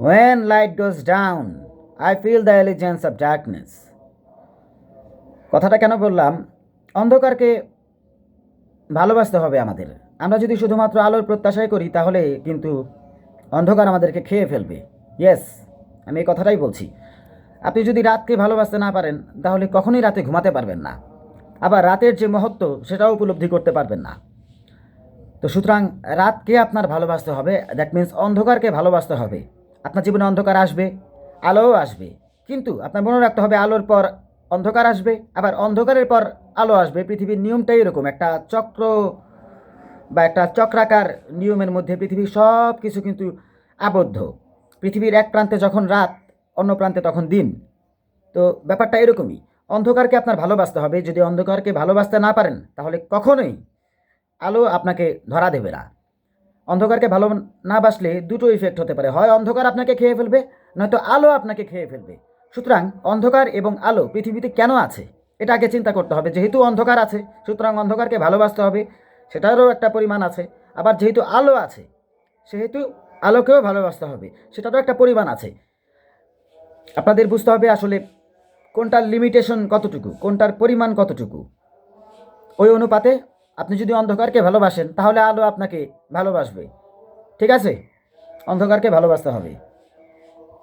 When light goes down, I feel the allegiance of darkness. কথাটা কেন বললাম? অন্ধকারকে ভালোবাসতে হবে আমাদের। আমরা যদি শুধুমাত্র আলোর প্রত্যাশাই করি তাহলে কিন্তু অন্ধকার আমাদেরকে খেয়ে ফেলবে। ইয়েস আমি এই কথাটাই বলছি। আপনি যদি রাতকে ভালোবাসতে না পারেন তাহলে কখনোই রাতে ঘুমাতে পারবেন না। আবার রাতের যে মহত্ব সেটাও উপলব্ধি করতে পারবেন না। তো সুতরাং রাতকে আপনার ভালোবাসতে হবে দ্যাট মিন্স অন্ধকারকে ভালোবাসতে হবে। আপনার জীবনে অন্ধকার আসবে, আলোও আসবে। কিন্তু আপনার মনে রাখতে হবে, আলোর পর অন্ধকার আসবে, আবার অন্ধকারের পর আলো আসবে। পৃথিবীর নিয়মটাই এরকম, একটা চক্র বা একটা চক্রাকার নিয়মের মধ্যে পৃথিবীর সব কিছু কিন্তু আবদ্ধ। পৃথিবীর এক প্রান্তে যখন রাত, অন্য প্রান্তে তখন দিন। তো ব্যাপারটা এরকমই, অন্ধকারকে আপনার ভালোবাসতে হবে। যদি অন্ধকারকে ভালোবাসতে না পারেন, তাহলে কখনোই আলো আপনাকে ধরা দেবে না। অন্ধকারকে ভালো না বাসলে দুটো ইফেক্ট হতে পারে। হয় অন্ধকার আপনাকে খেয়ে ফেলবে, নয়তো আলো আপনাকে খেয়ে ফেলবে। সুতরাং অন্ধকার এবং আলো পৃথিবীতে কেন আছে? এটা আগে চিন্তা করতে হবে। যেহেতু অন্ধকার আছে, সুতরাং অন্ধকারকে ভালোবাসতে হবে, সেটারও একটা পরিমাণ আছে। আবার যেহেতু আলো আছে, সেহেতু আলোকেও ভালোবাসতে হবে, সেটারও একটা পরিমাণ আছে। আপনাদের বুঝতে হবে আসলে কোনটার লিমিটেশন কতটুকু, কোনটার পরিমাণ কতটুকু। ওই অনুপাতে আপনি যদি অন্ধকারকে ভালোবাসেন তাহলে আলো আপনাকে ভালোবাসবে। ঠিক আছে? অন্ধকারকে ভালোবাসতে হবে।